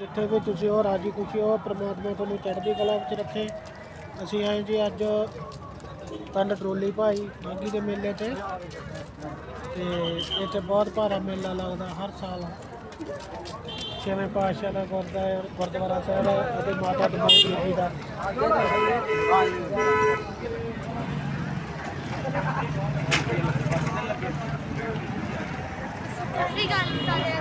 ਜਿੱਥੇ ਵੀ ਤੁਸੀਂ ਹੋ ਰਾਜੀ ਖੁਸ਼ੀ ਹੋ ਪ੍ਰਮਾਤਮਾ ਤੁਹਾਨੂੰ ਚੜ੍ਹਦੀ ਕਲਾ ਵਿੱਚ ਰੱਖੇ। ਅਸੀਂ ਆਏ ਜੀ ਅੱਜ ਪਿੰਡ ਟਰੋਲੀ ਭਾਈ ਮਾਗੀ ਦੇ ਮੇਲੇ ਤੇ। ਤੇ ਇੱਥੇ ਬਹੁਤ ਭਾਰਾ ਮੇਲਾ ਲੱਗਦਾ ਹਰ ਸਾਲ। ਛੇਵੇਂ ਪਾਤਸ਼ਾਹ ਦਾ ਗੁਰਦੁਆਰਾ ਗੁਰਦੁਆਰਾ ਸਾਹਿਬ ਅਤੇ ਮਾਤਾ ਦਮਾਈ ਜੀ ਦਾ। ਸਤਿ ਸ਼੍ਰੀ ਅਕਾਲ ਜੀ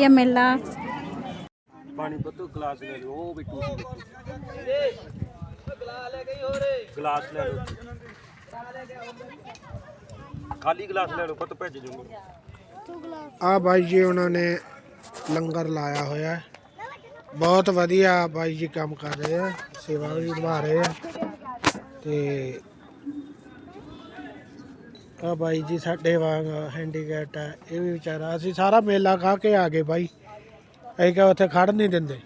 ਵਧੀਆ ਮੇਲਾ। ਪਾਣੀ ਬੱਤੋ ਗਲਾਸ ਲੈ ਲਓ ਉਹ ਵੀ ਟੂਟੀ ਗਲਾਸ ਲੈ ਲਓ। ਖਾਲੀ ਗਲਾਸ ਲੈ ਲਓ ਪੁੱਤ ਭੇਜ ਜੂਗਾ। ਆ ਬਾਈ ਜੀ ਉਹਨਾਂ ਨੇ ਲੰਗਰ ਲਾਇਆ ਹੋਇਆ। ਹੈ ਬਹੁਤ ਵਧੀਆ ਬਾਈ ਜੀ ਕੰਮ ਕਰ ਰਹੇ ਆ ਸੇਵਾ ਵੀ ਨਿਭਾ ਰਹੇ ਆ। ਤੇ ਆ ਬਾਈ ਜੀ ਸਾਡੇ ਵਾਂਗ ਹੈਂਡੀਕੈਪਟ ਹੈ ਇਹ ਵੀ ਵਿਚਾਰਾ ਅਸੀਂ ਸਾਰਾ ਮੇਲਾ ਖਾ ਕੇ ਆ ਗਏ ਬਾਈ। ਅਸੀਂ ਕਹਾਂ ਉੱਥੇ ਖੜ ਨਹੀਂ ਦਿੰਦੇ।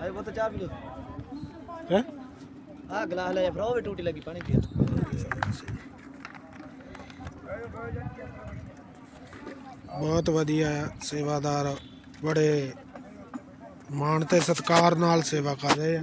ਆਏ ਉਹ ਤਾਂ ਚਾਹ ਪੀ ਲੋ ਹੈ? ਆ ਗਲਾਸ ਲੈ ਜਾ ਫਿਰ ਉਹ ਵੀ ਟੂਟੀ ਲੱਗੀ ਪਾਣੀ ਪੀਆ ਬਹੁਤ ਵਧੀਆ ਸੇਵਾਦਾਰ ਬੜੇ ਮਾਣ ਤੇ ਸਤਿਕਾਰ ਨਾਲ ਸੇਵਾ ਕਰ ਰਹੇ ਆ।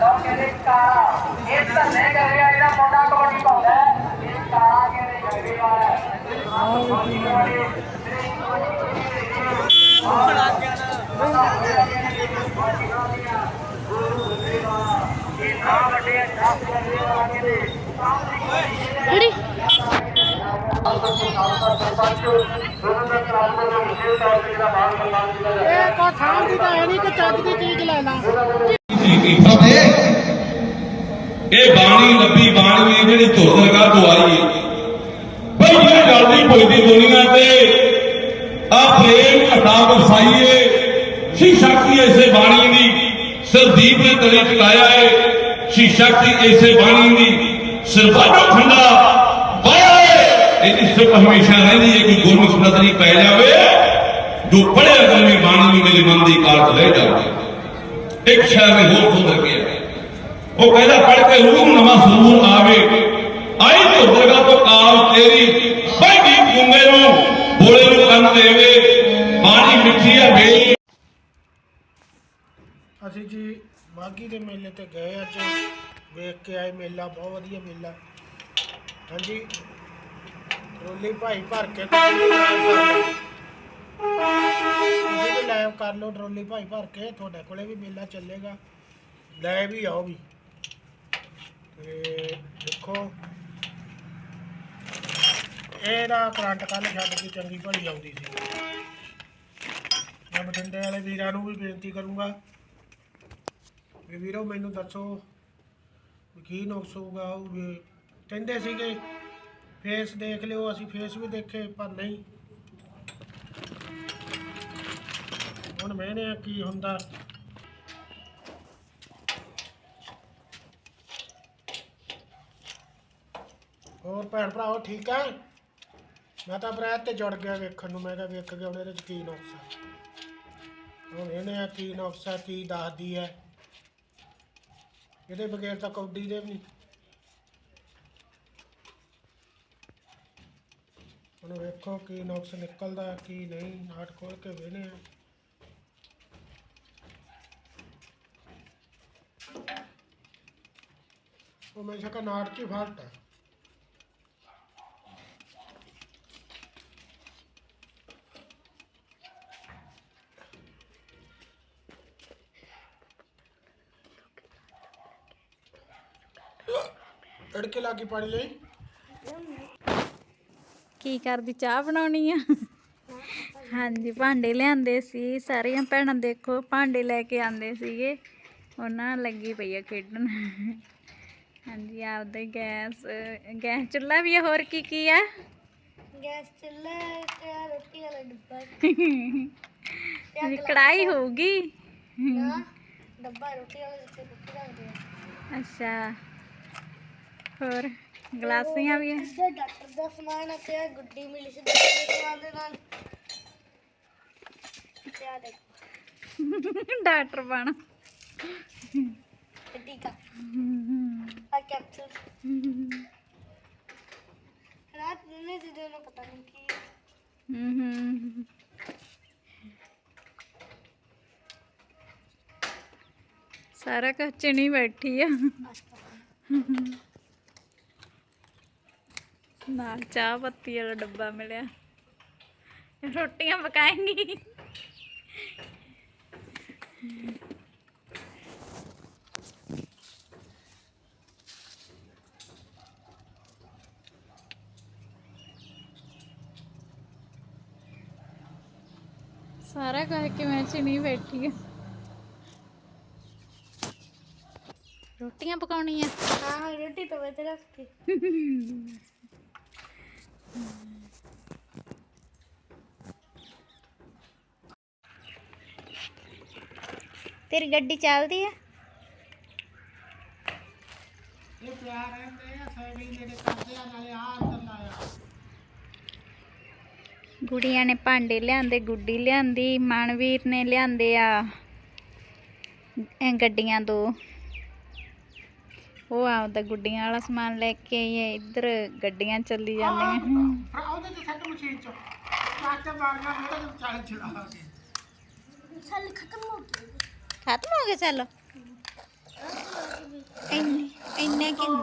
ਸਭ ਕਹਿੰਦੇ ਕਾਰਾ ਇਹ ਤਾਂ ਨਹੀਂ ਕਰ ਰਿਹਾ ਜਿਹੜਾ ਮੁੰਡਾ ਕਬੱਡੀ ਪਾਉਂਦਾ ਇਹ ਕਾਰਾ ਕਹਿੰਦੇ ਜਗਦੇ ਵਾਲਾ ਹੈ ਕਿਹੜੀ ਇਹ ਕੋ ਖਾਣ ਦੀ ਤਾਂ ਹੈ ਨਹੀਂ ਕਿ ਚੱਜ ਦੀ ਚੀਜ਼ ਲੈ ਲਾ। ਕੀਤਾ ਤੇ ਇਹ ਬਾਣੀ ਲੱਭੀ ਬਾਣੀ ਹੈ ਜਿਹੜੀ ਧੁਰ ਦਰਗਾਹ ਤੋਂ ਆਈ ਹੈ ਬਈ ਇਹ ਜਲਦੀ ਪੁੱਜਦੀ ਦੁਨੀਆ ਤੇ। ਆ ਪ੍ਰੇਮ ਘਟਾ ਵਸਾਈਏ ਸ਼ੀਸ਼ਾ ਕੀ ਐਸੇ ਬਾਣੀ ਦੀ? ਸਰਦੀਪ ਨੇ ਤਲੇ ਚਲਾਇਆ ਹੈ ਸ਼ੀਸ਼ਾ ਕੀ ਐਸੇ ਬਾਣੀ ਦੀ? ਸਰਬਾਜੋ ਖੰਡਾ। ਪਾਇਆ ਇਹਦੀ ਸਿਰਫ ਹਮੇਸ਼ਾ ਰਹਿੰਦੀ ਹੈ ਕਿ ਗੁਰਮੁਖ ਨਜ਼ਰੀ ਪੈ ਜਾਵੇ। ਜੋ ਪੜਿਆ ਗਲਵੀ ਬਾਣੀ ਨੂੰ ਮੇਰੇ ਮਨ ਦੀ ਕਾਰਜ ਰਹਿ ਜਾਵੇ। ਇੱਕ ਸ਼ਹਿਰ ਨੇ ਹੋਰ ਸੁਧਰ ਗਿਆ ਉਹ ਕਹਿੰਦਾ ਪੜ ਕੇ ਰੂਹ ਨਵਾਂ ਸਰੂਰ ਆਵੇ। ਆਈ ਤੋਂ ਦਰਗਾ ਤੋਂ ਕਾਲ ਤੇਰੀ ਬੈਗੀ ਗੁੰਗੇ ਨੂੰ ਬੋਲੇ ਨੂੰ ਕੰਨ ਦੇਵੇ। ਬਾਣੀ ਮਿੱਠੀ ਆ ਬੇਲੀ ਅਸੀਂ ਜੀ ਬਾਗੀ ਦੇ ਮੇਲੇ ਤੇ ਗਏ ਅੱਜ। ਵੇਖ ਕੇ ਆਏ ਮੇਲਾ, ਬਹੁਤ ਵਧੀਆ ਮੇਲਾ। ਹਾਂਜੀ। ਰੋਲੀ ਭਾਈ ਭਰ ਕੇ ਤੁਸੀਂ ਵੀ live ਲਾਈਵ ਕਰ ਲਓ ਟਰੋਲੀ ਭਾਈ ਭਰ ਕੇ। ਤੁਹਾਡੇ ਕੋਲੇ ਵੀ ਮੇਲਾ ਚੱਲੇਗਾ। ਲੈ ਵੀ ਆਓ ਵੀ। ਤੇ ਦੇਖੋ। ਇਹਦਾ ਕਰੰਟ ਕੱਲ ਛੱਡ ਕੇ ਚੰਗੀ ਭਲੀ ਆਉਂਦੀ ਸੀ। ਮੈਂ ਬਠਿੰਡੇ ਵਾਲੇ ਵੀਰਾਂ ਨੂੰ ਵੀ ਬੇਨਤੀ ਕਰੂੰਗਾ ਵੀ ਵੀਰੋ, ਮੈਨੂੰ ਦੱਸੋ ਵੀ ਕੀ ਨੁਕਸ ਹੋਊਗਾ, ਉਹ ਵੀ ਕਹਿੰਦੇ ਸੀਗੇ ਫੇਸ ਦੇਖ ਲਿਓ, ਅਸੀਂ ਫੇਸ ਵੀ ਦੇਖੇ, ਪਰ ਨਹੀਂ। ਹੁਣ ਮੈਨੇ ਕੀ ਹੁੰਦਾ? ਭੈਣ ਭਰਾਓ ਠੀਕ ਆ? ਮੈਂ ਤਾਂ ਬਰੈਤ ਤੇ ਜੁੜ ਗਿਆ ਵੇਖਣ ਨੂੰ, ਮੈਂ ਕਿਹਾ ਵੇਖ ਗਿਆ ਉਹਨੇ ਇਹਦੇ ਚ ਕੀ ਨੁਕਸ ਆ। ਹੁਣ ਇਹਨੇ ਆ ਕੀ ਕੀ ਦੱਸਦੀ ਹੈ ਇਹਦੇ ਬਗੈਰ ਤਾਂ ਕੌਡੀ ਦੇ ਵੀ ਨਹੀਂ ਹੁਣ ਵੇਖੋ ਕੀ ਨੁਕਸ ਨਿਕਲਦਾ, ਕੀ ਨਹੀਂ ਨਾਟ ਖੋਲ ਕੇ ਵੇਨੇ ਆ। ਉਹ ਮੈਂ ਸ਼ੱਕਾ ਨਾਟ ਚ ਹੀ ਫਾਲਟ ਹੈ ਤੜਕੇ ਲਾ ਕੇ ਪਾਣੀ ਲਈ। ਕੀ ਕਰਦੀ ਚਾਹ ਬਣਾਉਣੀ ਆ? ਹਾਂਜੀ ਭਾਂਡੇ ਲਿਆਂਦੇ ਸੀ। ਸਾਰੀਆਂ ਭੈਣਾਂ ਦੇਖੋ ਭਾਂਡੇ ਲੈ ਕੇ ਆਂਦੇ ਸੀਗੇ। ਉਹਨਾਂ ਲੱਗੀ ਪਈ ਆ ਖੇਡਣ। ਹਾਂਜੀ ਆਪਦਾ ਗੈਸ ਗੈਸ ਚੁੱਲ੍ਹਾ ਵੀ ਆ ਹੋਰ ਕੀ ਕੀ ਆ? ਗੈਸ ਚੁੱਲ੍ਹਾ ਤੇ ਰੋਟੀ ਵਾਲਾ ਡੱਬਾ। ਵੀ ਕੜਾਈ ਹੋਊਗੀ? ਡੱਬਾ ਰੋਟੀ ਵਾਲਾ ਜਿੱਥੇ ਰੋਟੀ ਰੱਖਦੇ ਆ। ਅੱਛਾ। ਹੋਰ ਗਲਾਸੀਆਂ ਵੀ ਆ। ਇਸੇ ਡਾਕਟਰ ਦਾ ਸਮਾਨ ਆ ਤੇ ਆਹ ਗੁੱਡੀ ਮਿਲੀ ਸੀ ਡਾਕਟਰ ਦੇ ਸਮਾਨ ਦੇ ਨਾਲ। ਤੇ ਆ ਦੇਖ। ਡਾਕਟਰ ਬਣ। ਇਹ ਟੀਕਾ ਆ। ਕੈਪਸੂਲ ਰਾਤ ਨੇ ਜਿਹਦੇ ਨੂੰ ਪਤਾ ਨਹੀਂ ਕੀ ਹੈ। ਹੂੰ ਸਾਰਾ ਕੁਝ ਚਣੀ ਬੈਠੀ ਆ। ਨਾਲ ਚਾਹ ਪੱਤੀ ਵਾਲਾ ਡੱਬਾ ਮਿਲਿਆ। ਰੋਟੀਆਂ ਪਕਾਏਂਗੀ। ਸਾਰਾ ਕੁਝ ਕਿਵੇਂ ਚਣੀ ਬੈਠੀ ਆ। ਰੋਟੀਆਂ ਪਕਾਉਣੀਆਂ। ਹਾਂ ਹਾਂ ਰੋਟੀ ਤਵੇ ਤੇ ਤੇਰੀ ਗੱਡੀ ਚੱਲਦੀ ਆ? ਇਹ ਪਿਆਰ ਰਹਿੰਦੇ ਆ ਸਾਈਕਲ ਜਿਹੜੇ ਕਰਦੇ ਆ ਨਾਲੇ ਆ ਅੰਦਰ ਲਾਇਆ ਗੁੜੀਆਂ ਨੇ ਭਾਂਡੇ ਲਿਆਂਦੇ ਗੁੱਡੀ ਲਿਆਂਦੀ ਮਨਵੀਰ ਨੇ ਲਿਆਂਦੇ ਆ। ਇਹ ਗੱਡੀਆਂ ਦੋ। ਉਹ ਆਪਦਾ ਗੁੱਡੀਆਂ ਵਾਲਾ ਸਮਾਨ ਲੈ ਕੇ ਆਈ ਹੈ ਇੱਧਰ ਗੱਡੀਆਂ ਚੱਲੀ ਜਾਂਦੀਆਂ। ਫਿਰ ਉਹਦੇ ਤੇ ਸੱਟ ਮਸ਼ੀਨ ਚ। ਚਾਚਾ ਮੇਰਾ ਤੇ ਚਾਲੇ ਚਲਾ ਕੇ। ਚੱਲ ਖਤਮ ਹੋ ਗਈ ਖਤਮ ਹੋ ਗਏ ਚੱਲ? ਇੰਨੇ ਇੰਨੇ ਸੈੱਲ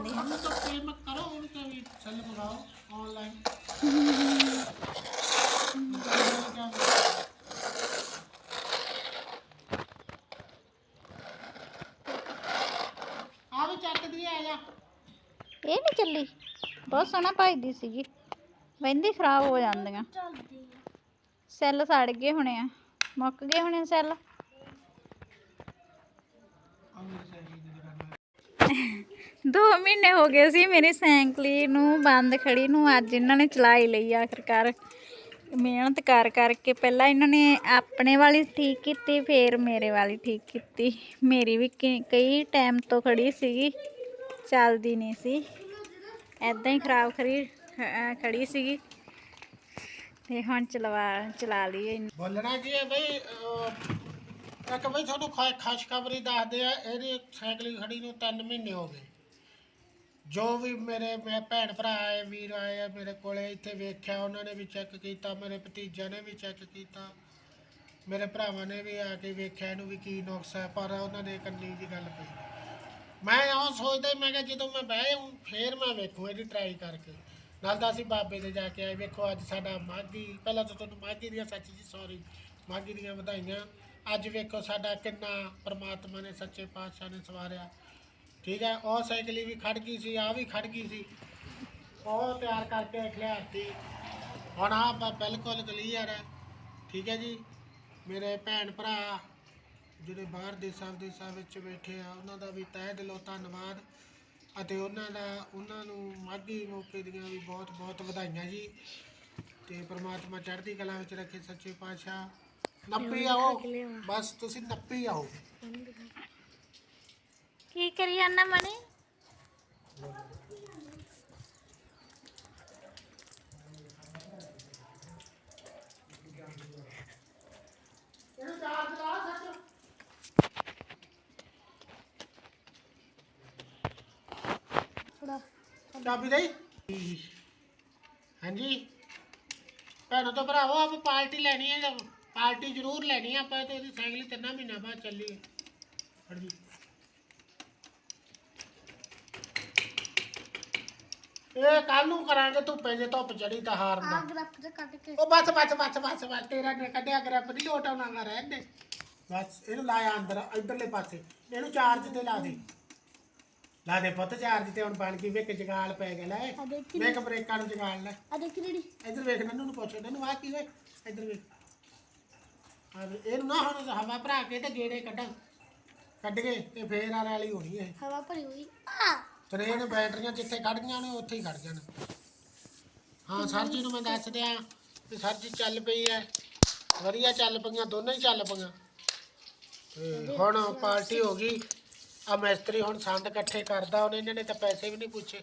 ਆ ਵੀ ਚੱਕ ਦੀ ਆ ਜਾ। ਇਹ ਨਹੀਂ ਚੱਲੀ। ਬਹੁਤ ਸੋਹਣਾ ਭਜਦੀ ਸੀਗੀ। ਵਹਿੰਦੀ ਖਰਾਬ ਹੋ ਜਾਂਦੀਆਂ। ਸੈੱਲ ਸੜ ਗਏ ਹੋਣੇ ਆ। ਮੁੱਕ ਗਏ ਹੋਣੇ ਆ ਸੈੱਲ? ਦੋ ਮਹੀਨੇ ਹੋ ਗਏ ਸੀ, ਮੇਰੀ ਸਾਈਕਲੀ ਨੂੰ ਬੰਦ ਖੜੀ ਨੂੰ ਅੱਜ ਇਹਨਾਂ ਨੇ ਚਲਾਈ ਲਈ ਆਖਰਕਾਰ। ਮਿਹਨਤ ਕਰ ਕਰਕੇ ਪਹਿਲਾਂ ਇਹਨਾਂ ਨੇ ਆਪਣੇ ਵਾਲੀ ਠੀਕ ਕੀਤੀ, ਫਿਰ ਮੇਰੇ ਵਾਲੀ ਠੀਕ ਕੀਤੀ। ਮੇਰੀ ਵੀ ਕਈ ਟਾਈਮ ਤੋਂ ਖੜੀ ਸੀਗੀ, ਚੱਲਦੀ ਨਹੀਂ ਸੀ। ਐਦਾਂ ਹੀ ਖਰਾਬ ਖੜੀ ਅਹ ਖੜੀ ਸੀਗੀ। ਤੇ ਹੁਣ ਚਲਵਾ, ਚਲਾ ਲਈ ਬੋਲਣਾ ਕੀ ਹੈ ਬਈ ਇੱਕ ਬਈ ਤੁਹਾਨੂੰ ਖਾ- ਖੁਸ਼ਖਬਰੀ ਦੱਸਦੇ ਆ ਇਹਦੀ ਸਾਈਕਲ ਖੜੀ ਨੂੰ 3 ਮਹੀਨੇ ਹੋ ਗਏ। ਜੋ ਵੀ ਮੇਰੇ ਮੈਂ ਭੈਣ ਭਰਾ ਆਏ ਵੀਰ ਆਏ ਆ ਮੇਰੇ ਕੋਲੇ ਇੱਥੇ ਵੇਖਿਆ ਉਹਨਾਂ ਨੇ ਵੀ ਚੈੱਕ ਕੀਤਾ ਮੇਰੇ ਭਤੀਜਾ ਨੇ ਵੀ ਚੈੱਕ ਕੀਤਾ ਮੇਰੇ ਭਰਾਵਾਂ ਨੇ ਵੀ ਆ ਕੇ ਵੇਖਿਆ ਇਹਨੂੰ ਵੀ ਕੀ ਨੁਕਸ ਹੈ ਪਰ ਉਹਨਾਂ ਨੇ ਕੰਨੀ ਦੀ ਗੱਲ ਪਈ ਮੈਂ ਉਹ ਸੋਚਦਾ ਸੀ, ਮੈਂ ਕਿਹਾ ਜਦੋਂ ਮੈਂ ਬਹਿ ਜਾਊਂ ਫੇਰ ਮੈਂ ਵੇਖੂ ਇਹਦੀ ਟਰਾਈ ਕਰਕੇ। ਨਾਲ ਤਾਂ ਅਸੀਂ ਬਾਬੇ ਦੇ ਜਾ ਕੇ ਆਏ ਵੇਖੋ ਅੱਜ ਸਾਡਾ ਮਾਘੀ ਪਹਿਲਾਂ ਤਾਂ ਤੁਹਾਨੂੰ ਮਾਘੀ ਦੀਆਂ ਸੱਚ ਜੀ ਸੌਰੀ ਮਾਘੀ ਦੀਆਂ ਵਧਾਈਆਂ। ਅੱਜ ਵੇਖੋ ਸਾਡਾ ਕਿੰਨਾ ਪ੍ਰਮਾਤਮਾ ਨੇ ਸੱਚੇ ਪਾਤਸ਼ਾਹ ਨੇ ਸਵਾਰਿਆ। ਠੀਕ ਹੈ, ਉਹ ਸਾਈਕਲ ਵੀ ਖੜ ਗਈ ਸੀ ਆ ਵੀ ਖੜ ਗਈ ਸੀ। ਉਹ ਤਿਆਰ ਕਰਕੇ ਖਿਲਾਰਤੀ ਹੁਣ ਆ ਬਿਲਕੁਲ ਕਲੀਅਰ ਹੈ। ਠੀਕ ਹੈ ਜੀ, ਮੇਰੇ ਭੈਣ ਭਰਾ ਜਿਹੜੇ ਬਾਹਰ ਦੇਸਾਂ ਵਿਦੇਸਾਂ ਵਿੱਚ ਬੈਠੇ ਆ, ਉਹਨਾਂ ਦਾ ਵੀ ਤਹਿ ਦਿਲੋਂ ਧੰਨਵਾਦ। ਅਤੇ ਉਹਨਾਂ ਦਾ, ਉਹਨਾਂ ਨੂੰ ਮਾਘੀ ਮੌਕੇ ਦੀਆਂ ਵੀ ਬਹੁਤ ਬਹੁਤ ਵਧਾਈਆਂ ਜੀ। ਤੇ ਪ੍ਰਮਾਤਮਾ ਚੜ੍ਹਦੀ ਕਲਾ ਵਿੱਚ ਰੱਖੇ ਸੱਚੇ ਪਾਤਸ਼ਾਹ। ਨੱਪੀ ਆਓ। ਬਸ ਤੁਸੀਂ ਨੱਪੀ ਆਓ। ਕੀ ਕਰੀ ਜਾਂਦਾ ਮਣੀ ਚਾਬੀ ਹਾਂਜੀ। ਭੈਣੋ ਤੋਂ ਭਰਾਵੋ ਆਪਾਂ ਪਾਰਟੀ ਲੈਣੀ ਹੈ ਜਦ। ਪਾਰਟੀ ਜ਼ਰੂਰ ਲੈਣੀ ਆਪਾਂ ਤੇ ਇਹਦੀ ਸਾਈਕਲ ਹੀ ਤਿੰਨਾਂ ਮਹੀਨਾ ਬਾਅਦ ਚੱਲੀ ਹੈ ਫੜ ਜੀ। ਇਹ ਕੱਲ ਨੂੰ ਕਰਾਂਗੇ ਧੁੱਪੇ ਜੇ ਧੁੱਪ ਚੜੀ ਤਾਂ ਹਾਰਦਾ ਆ ਗ੍ਰਫ ਤੇ ਕੱਟ ਕੇ। ਉਹ ਬਸ ਬਸ ਬਸ ਬਸ ਬਸ ਤੇਰਾ ਨੇ ਕੱਢਿਆ ਗਰੈਪ ਨਹੀਂ ਲੋਟ ਆਉਣਾਗਾ ਰਹਿਣ ਦੇ। ਬਸ ਇਹਨੂੰ ਲਾਇਆ ਅੰਦਰ ਇਧਰਲੇ ਪਾਸੇ। ਇਹਨੂੰ ਚਾਰਜ ਤੇ ਲਾ ਦੇ। ਲਾ ਦੇ ਪੁੱਤ ਚਾਰਜ ਤੇ ਹੁਣ ਬਣ ਗਈ ਵੇਖ ਜਗਾਲ ਪੈ ਗਿਆ ਲੈ। ਵੇਖ ਬ੍ਰੇਕਾਂ ਨੂੰ ਜਗਾਲ ਲੈ। ਆ ਦੇਖ ਰੇੜੀ ਇੱਧਰ ਵੇਖ ਨੰਨੂ ਨੂੰ ਪੁੱਛ ਨੰਨੂ ਆ ਕੀ ਓਏ? ਇੱਧਰ ਵੇਖ। ਇਹਨੂੰ ਨਾ ਹੁਣ ਹਵਾ ਭਰਾ ਕੇ ਤੇ ਗੇੜੇ ਕੱਢਾਂ। ਕੱਢ ਕੇ ਤੇ ਫੇਰ ਆਲੇ ਵਾਲੀ ਹੋਣੀ ਇਹ। ਹਵਾ ਭਰੀ ਹੋਈ। ਆ। ਟ੍ਰੇਨ ਬੈਟਰੀਆਂ ਜਿੱਥੇ ਖੜ ਗਈਆਂ ਨੇ ਉੱਥੇ ਹੀ ਖੜ ਜਾਣ। ਹਾਂ ਸਰ ਜੀ ਨੂੰ ਮੈਂ ਦੱਸ ਦਿਆਂ ਕਿ ਸਰ ਜੀ ਚੱਲ ਪਈ ਐ। ਵਧੀਆ ਚੱਲ ਪਈਆਂ ਦੋਨੇ ਹੀ ਚੱਲ ਪਈਆਂ। ਤੇ ਹੁਣ ਪਾਰਟੀ ਹੋ ਗਈ। ਆ ਮਿਸਤਰੀ ਹੁਣ ਸੰਦ ਇਕੱਠੇ ਕਰਦਾ ਉਹਨੇ ਇਹਨਾਂ ਨੇ ਤਾਂ ਪੈਸੇ ਵੀ ਨਹੀਂ ਪੁੱਛੇ।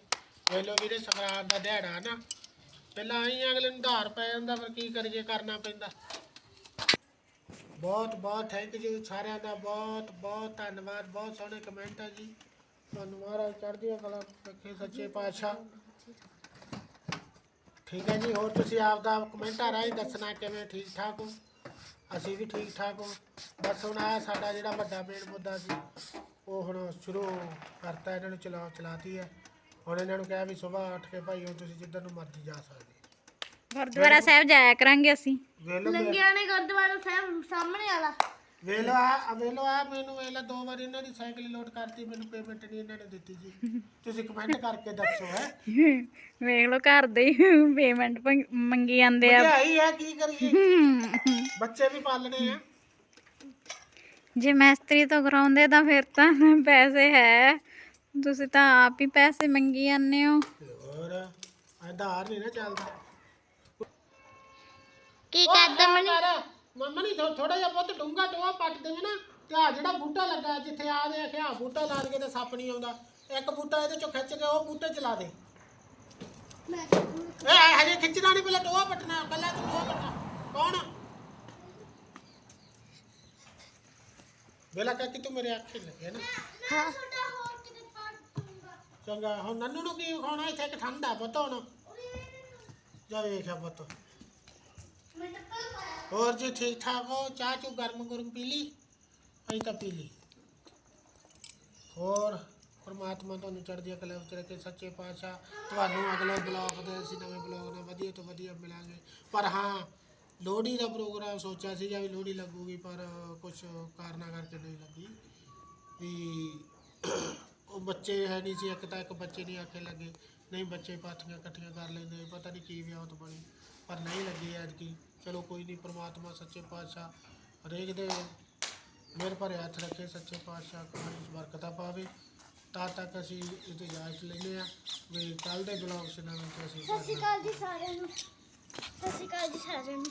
ਵੇਖ ਲਓ ਵੀਰੇ ਸੰਗਰਾਂਦ ਦਾ ਦਿਹਾੜਾ ਨਾ। ਪਹਿਲਾਂ ਆਈ ਅਗਲੇ ਨੂੰ ਧਾਰ ਪੈ ਜਾਂਦਾ ਫਿਰ ਕੀ ਕਰੀਏ ਕਰਨਾ ਪੈਂਦਾ। ਬਹੁਤ ਬਹੁਤ ਥੈਂਕ ਯੂ ਸਾਰਿਆਂ ਦਾ, ਬਹੁਤ ਬਹੁਤ ਧੰਨਵਾਦ, ਬਹੁਤ ਸੋਹਣੇ ਕਮੈਂਟ ਆ ਜੀ। ਤੁਹਾਨੂੰ ਮਹਾਰਾਜ ਚੜ੍ਹਦੀਆਂ ਕਲਾ ਰੱਖੇ ਸੱਚੇ ਪਾਤਸ਼ਾਹ। ਠੀਕ ਹੈ ਜੀ, ਹੋਰ ਤੁਸੀਂ ਆਪ ਦਾ ਕਮੈਂਟਾਂ ਰਾਹੀਂ ਦੱਸਣਾ ਕਿਵੇਂ ਠੀਕ ਠਾਕ ਹੋ? ਅਸੀਂ ਵੀ ਠੀਕ ਠਾਕ ਹੋ। ਬਸ ਹੁਣ ਆ ਸਾਡਾ ਜਿਹੜਾ ਵੱਡਾ ਮੇਨ ਮੁੱਦਾ ਸੀ ਉਹ ਹੁਣ ਸ਼ੁਰੂ ਕਰਤਾ, ਇਹਨਾਂ ਨੂੰ ਚਲਾ ਚਲਾਤੀ ਹੈ। ਹੁਣ ਇਹਨਾਂ ਨੂੰ ਕਿਹਾ ਵੀ ਸਵੇਰ ਉੱਠ ਕੇ ਭਾਈ ਹੁਣ ਤੁਸੀਂ ਜਿੱਧਰ ਨੂੰ ਮਰਜ਼ੀ ਜਾ ਸਕਦੇ ਗੁਰਦੁਆਰਾ ਸਾਹਿਬ ਜਾਇਆ ਕਰਾਂਗੇ ਅਸੀਂ। ਵੇਖ ਲਓ ਮੇਰਾ- ਲੰਗਿਆ ਨੇ ਗੁਰਦੁਆਰਾ ਸਾਹਿਬ ਸਾਹਮਣੇ ਵਾਲਾ। ਵੇਖ ਲਓ ਆ ਵੇਖ ਲਓ ਆ ਮੈਨੂੰ ਵੇਖ ਲਓ ਦੋ ਵਾਰ ਇਹਨਾਂ ਦੀ ਸਾਈਕਲ ਲੋਡ ਕਰਤੀ ਮੈਨੂੰ ਪੇਮੈਂਟ ਨਹੀਂ ਇਹਨਾਂ ਨੇ ਦਿੱਤੀ ਜੀ। ਤੁਸੀਂ ਕਮੈਂਟ ਕਰਕੇ ਦੱਸੋ ਹੈ। ਵੇਖ ਲਓ ਘਰ ਦੇ ਹੀ ਪੇਮੈਂਟ ਮੰਗੀ ਜਾਂਦੇ ਆ। ਮਹਿੰਗਾਈ ਹੈ ਕੀ ਕਰੀਏ? ਬੱਚੇ ਵੀ ਪਾਲਣੇ ਆ। ਜੇ ਮੈਸਤਰੀ ਤੋਂ ਕਰਾਉਂਦੇ ਤਾਂ ਫਿਰ ਤਾਂ ਪੈਸੇ ਹੈ। ਤੁਸੀਂ ਤਾਂ ਆਪ ਹੀ ਪੈਸੇ ਮੰਗੀ ਜਾਂਦੇ ਹੋ। ਹੋਰ ਆਧਾਰ ਨਹੀਂ ਨਾ ਚੱਲਦਾ। ਕੀ ਕਰਦਾ ਮਨੀ? ਮੰਮਾ ਨਹੀਂ ਥੋੜਾ ਜਿਹਾ ਬਹੁਤ ਡੂੰਗਾ ਟੋਆ ਪੱਟ ਦੇਵੇ ਨਾ ਤੇ ਆ ਜਿਹੜਾ ਬੂਟਾ ਲੱਗਾ ਜਿੱਥੇ ਆ ਦੇ ਆਖਿਆ ਬੂਟਾ ਲਾ ਕੇ ਤੇ ਸੱਪ ਨਹੀਂ ਆਉਂਦਾ। ਇੱਕ ਬੂਟਾ ਇਹਦੇ ਚੋਂ ਖਿੱਚ ਕੇ ਉਹ ਬੂਟੇ ਚ ਲਾ ਦੇ। ਮੈਂ ਇਹ ਹਜੇ ਖਿੱਚਣਾ ਨਹੀਂ ਪਹਿਲਾਂ ਟੋਆ ਪੱਟਣਾ ਪਹਿਲਾਂ ਤੂੰ ਟੋਆ ਪੱਟਣਾ। ਕੌਣ? ਵੇਲਾ ਕਿ ਤੂੰ ਮੇਰੇ ਅੱਖੇ ਲੱਗੇ ਨਾ। ਹਾਂ। ਚੰਗਾ ਹੁਣ ਨੰਨੂ ਨੂੰ ਕੀ ਖਾਣਾ ਇੱਥੇ ਇੱਕ ਠੰਡਾ ਪੁੱਤ ਹੁਣ। ਜਾ ਵੇਖਿਆ ਪੁੱਤ। ਹੋਰ ਜੀ ਠੀਕ ਠਾਕ ਹੋ? ਚਾਹ ਚੂ ਗਰਮ ਗਰਮ ਪੀ ਲਈ? ਅਸੀਂ ਤਾਂ ਪੀ ਲਈ। ਹੋਰ, ਪਰਮਾਤਮਾ ਤੁਹਾਨੂੰ ਚੜ੍ਹਦੀ ਕਲਾ ਵਿੱਚ ਰੱਖੇ। ਸੱਚੇ ਪਾਤਸ਼ਾਹ, ਤੁਹਾਨੂੰ ਅਗਲੇ ਬਲੌਗ ਦੇ ਅਸੀਂ ਨਵੇਂ ਬਲੌਗ ਨਾਲ ਵਧੀਆ ਤੋਂ ਵਧੀਆ ਮਿਲਾਂਗੇ। ਪਰ ਹਾਂ, ਲੋਹੜੀ ਦਾ ਪ੍ਰੋਗਰਾਮ ਸੋਚਿਆ ਸੀਗਾ ਵੀ ਲੋਹੜੀ ਲੱਗੂਗੀ, ਪਰ ਕੁਝ ਕਾਰਨਾਂ ਕਰਕੇ ਨਹੀਂ ਲੱਗੀ। ਵੀ ਉਹ ਬੱਚੇ ਹੈ ਨਹੀਂ ਸੀ, ਇੱਕ ਤਾਂ ਇੱਕ ਬੱਚੇ ਨਹੀਂ ਆਖੇ ਲੱਗੇ। ਨਹੀਂ, ਬੱਚੇ ਪਾਥੀਆਂ ਇਕੱਠੀਆਂ ਕਰ ਲੈਂਦੇ, ਪਤਾ ਨਹੀਂ ਕੀ ਵਿਆਹਤ ਬਣੀ। ਪਰ ਨਹੀਂ ਲੱਗੀ ਐਤਕੀ। ਚਲੋ ਕੋਈ ਨਹੀਂ, ਪ੍ਰਮਾਤਮਾ ਸੱਚੇ ਪਾਤਸ਼ਾਹ ਹਰੇਕ ਦੇ ਮੇਰੇ ਪਰ ਹੱਥ ਰੱਖੇ, ਸੱਚੇ ਪਾਤਸ਼ਾਹ ਕਮਾਈ ਵਿੱਚ ਬਰਕਤਾਂ ਪਾਵੇ। ਤਾਂ ਤੱਕ ਅਸੀਂ ਇਹ ਇਜਾਜ਼ਤ ਲੈਂਦੇ ਆ ਵੀ ਕੱਲ ਦੇ ਬਲੌਗ ਚ ਤੇ ਅਸੀਂ ਸਤਿ ਸ਼੍ਰੀ ਅਕਾਲ ਜੀ ਸਾਰਿਆਂ ਨੂੰ। ਸਤਿ ਸ਼੍ਰੀ ਅਕਾਲ ਜੀ ਸਾਰਿਆਂ ਨੂੰ।